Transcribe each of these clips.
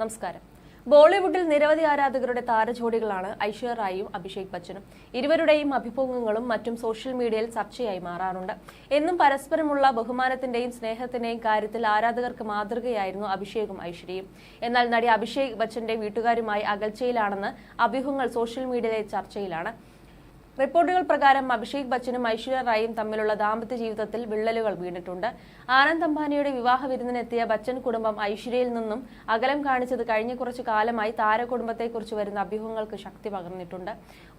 നമസ്കാരം. ബോളിവുഡിൽ നിരവധി ആരാധകരുടെ താരജോഡികളാണ് ഐശ്വര്യ റായിയും അഭിഷേക് ബച്ചനും. ഇരുവരുടെയും അഭിമുഖങ്ങളും മറ്റും സോഷ്യൽ മീഡിയയിൽ ചർച്ചയായി മാറാറുണ്ട്. എന്നും പരസ്പരമുള്ള ബഹുമാനത്തിന്റെയും സ്നേഹത്തിന്റെയും കാര്യത്തിൽ ആരാധകർക്ക് മാതൃകയായിരുന്നു അഭിഷേകും ഐശ്വര്യയും. എന്നാൽ നടി അഭിഷേക് ബച്ചന്റെ വീട്ടുകാരുമായി അകൽച്ചയിലാണെന്ന് അഭ്യൂഹങ്ങൾ സോഷ്യൽ മീഡിയയിലെ ചർച്ചയിലാണ്. റിപ്പോർട്ടുകൾ പ്രകാരം അഭിഷേക് ബച്ചനും ഐശ്വര്യ റായും തമ്മിലുള്ള ദാമ്പത്യ ജീവിതത്തിൽ വിള്ളലുകൾ വീണിട്ടുണ്ട്. ആനന്ദ് അംബാനിയുടെ വിവാഹ വിരുന്നിനെത്തിയ ബച്ചൻ കുടുംബം ഐശ്വര്യയിൽ നിന്നും അകലം കാണിച്ചത് കഴിഞ്ഞ കുറച്ചു കാലമായി താരകുടുംബത്തെക്കുറിച്ച് വരുന്ന അഭ്യൂഹങ്ങൾക്ക് ശക്തി പകർന്നിട്ടുണ്ട്.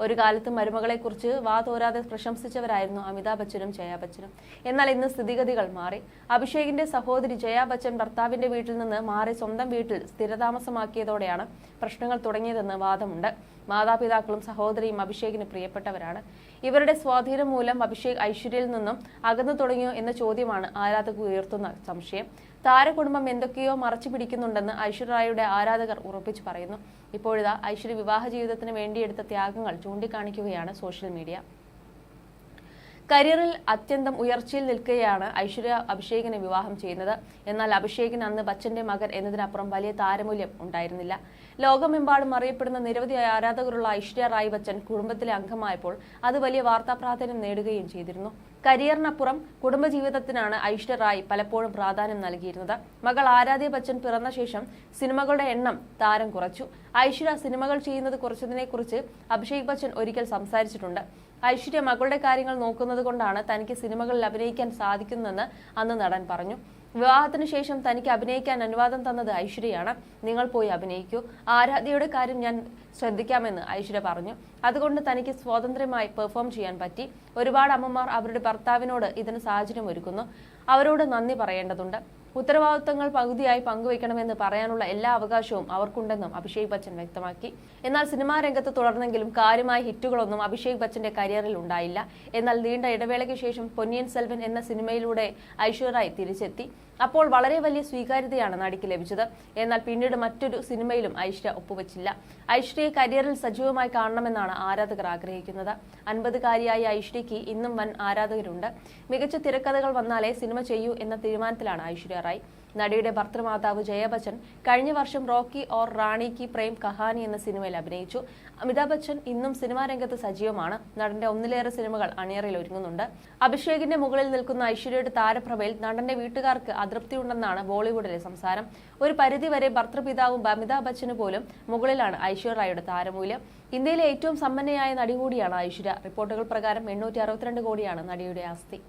ഒരു കാലത്ത് മരുമകളെക്കുറിച്ച് വാതോരാതെ പ്രശംസിച്ചവരായിരുന്നു അമിതാഭ് ബച്ചനും ജയാ ബച്ചനും. എന്നാൽ ഇന്ന് സ്ഥിതിഗതികൾ മാറി. അഭിഷേകിന്റെ സഹോദരി ജയാ ബച്ചൻ ഭർത്താവിന്റെ വീട്ടിൽ നിന്ന് മാറി സ്വന്തം വീട്ടിൽ സ്ഥിരതാമസമാക്കിയതോടെയാണ് പ്രശ്നങ്ങൾ തുടങ്ങിയതെന്ന് വാദമുണ്ട്. മാതാപിതാക്കളും സഹോദരിയും അഭിഷേകിന് പ്രിയപ്പെട്ടവരാണ്. ഇവരുടെ സ്വാധീനം മൂലം അഭിഷേക് ഐശ്വര്യയിൽ നിന്നും അകന്നു തുടങ്ങിയോ എന്ന ചോദ്യമാണ് ആരാധകർ ഉയർത്തുന്ന സംശയം. താരകുടുംബം എന്തൊക്കെയോ മറച്ചു പിടിക്കുന്നുണ്ടെന്ന് ഐശ്വര്യയുടെ ആരാധകർ ഉറപ്പിച്ചു പറയുന്നു. ഇപ്പോഴിതാ ഐശ്വര്യ വിവാഹ ജീവിതത്തിന് വേണ്ടിയെടുത്ത ത്യാഗങ്ങൾ ചൂണ്ടിക്കാണിക്കുകയാണ് സോഷ്യൽ മീഡിയ. കരിയറിൽ അത്യന്തം ഉയർച്ചയിൽ നിൽക്കുകയാണ് ഐശ്വര്യ അഭിഷേകിനെ വിവാഹം ചെയ്യുന്നത്. എന്നാൽ അഭിഷേകിന് അന്ന് ബച്ചന്റെ മകൻ എന്നതിനപ്പുറം വലിയ താരമൂല്യം ഉണ്ടായിരുന്നില്ല. ലോകമെമ്പാടും അറിയപ്പെടുന്ന നിരവധി ആരാധകരുള്ള ഐശ്വര്യ റായ് ബച്ചൻ കുടുംബത്തിലെ അംഗമായപ്പോൾ അത് വലിയ വാർത്താ പ്രാധാന്യം നേടുകയും ചെയ്തിരുന്നു. കരിയറിനപ്പുറം കുടുംബജീവിതത്തിനാണ് ഐശ്വര്യ റായ് പലപ്പോഴും പ്രാധാന്യം നൽകിയിരുന്നത്. മകൾ ആരാധ്യ ബച്ചൻ പിറന്ന ശേഷം സിനിമകളുടെ എണ്ണം താരം കുറച്ചു. ഐശ്വര്യ സിനിമകൾ ചെയ്യുന്നത് കുറച്ചതിനെക്കുറിച്ച് അഭിഷേക് ബച്ചൻ ഒരിക്കൽ സംസാരിച്ചിട്ടുണ്ട്. ഐശ്വര്യ മകളുടെ കാര്യങ്ങൾ നോക്കുന്നത് കൊണ്ടാണ് തനിക്ക് സിനിമകളിൽ അഭിനയിക്കാൻ സാധിക്കുന്നതെന്ന് അന്ന് നടൻ പറഞ്ഞു. വിവാഹത്തിന് ശേഷം തനിക്ക് അഭിനയിക്കാൻ അനുവാദം തന്നത് ഐശ്വര്യയാണ്. നിങ്ങൾ പോയി അഭിനയിക്കൂ. ആരാധ്യയുടെ കാര്യം ഞാൻ ശ്രദ്ധിക്കാമെന്ന് ഐശ്വര്യ പറഞ്ഞു. അതുകൊണ്ട് തനിക്ക് സ്വാതന്ത്ര്യമായി പെർഫോം ചെയ്യാൻ പറ്റി. ഒരുപാട് അമ്മമാർ അവരുടെ ഭർത്താവിനോട് ഇതിന് സാഹചര്യം ഒരുക്കുന്നു അവരോട് നന്ദി പറയേണ്ടതുണ്ട്. ഉത്തരവാദിത്തങ്ങൾ പകുതിയായി പങ്കുവയ്ക്കണമെന്ന് പറയാനുള്ള എല്ലാ അവകാശവും അവർക്കുണ്ടെന്നും അഭിഷേക് ബച്ചൻ വ്യക്തമാക്കി. എന്നാൽ സിനിമാ രംഗത്ത് തുടർന്നെങ്കിലും കാര്യമായ ഹിറ്റുകളൊന്നും അഭിഷേക് ബച്ചന്റെ കരിയറിൽ ഉണ്ടായില്ല. എന്നാൽ നീണ്ട ഇടവേളയ്ക്ക് ശേഷം പൊന്നിയൻ സെൽവൻ എന്ന സിനിമയിലൂടെ ഐശ്വര്യായി തിരിച്ചെത്തി. അപ്പോൾ വളരെ വലിയ സ്വീകാര്യതയാണ് നടിക്ക് ലഭിച്ചത്. എന്നാൽ പിന്നീട് മറ്റൊരു സിനിമയിലും ഐശ്വര്യ ഒപ്പുവെച്ചില്ല. ഐശ്വര്യയെ കരിയറിൽ സജീവമായി കാണണമെന്നാണ് ആരാധകർ ആഗ്രഹിക്കുന്നത്. അൻപതുകാരിയായ ഐശ്വര്യയ്ക്ക് ഇന്നും വൻ ആരാധകരുണ്ട്. മികച്ച തിരക്കഥകൾ വന്നാലേ സിനിമ ചെയ്യൂ എന്ന തീരുമാനത്തിലാണ് ഐശ്വര്യ റായ് നടിയുടെ ഭർത്തൃമാതാവ് ജയബച്ചൻ കഴിഞ്ഞ വർഷം റോക്കി ഓർ റാണി കി പ്രേം കഹാനി എന്ന സിനിമയിൽ അഭിനയിച്ചു. അമിതാഭ് ബച്ചൻ ഇന്നും സിനിമാ രംഗത്ത് സജീവമാണ്. നടന്റെ ഒന്നിലേറെ സിനിമകൾ അണിയറയിൽ ഒരുങ്ങുന്നുണ്ട്. അഭിഷേകിന്റെ മുകളിൽ നിൽക്കുന്ന ഐശ്വര്യയുടെ താരപ്രഭയിൽ നടന്റെ വീട്ടുകാർക്ക് അതൃപ്തിയുണ്ടെന്നാണ് ബോളിവുഡിലെ സംസാരം. ഒരു പരിധിവരെ ഭർത്തൃപിതാവും അമിതാഭ് ബച്ചന് പോലും മുകളിലാണ് ഐശ്വര്യ റായുടെ താരമൂല്യം. ഇന്ത്യയിലെ ഏറ്റവും സമ്പന്നയായ നടി കൂടിയാണ് ഐശ്വര്യ. റിപ്പോർട്ടുകൾ പ്രകാരം എണ്ണൂറ്റി അറുപത്തിരണ്ട് കോടിയാണ് നടിയുടെ ആസ്തി.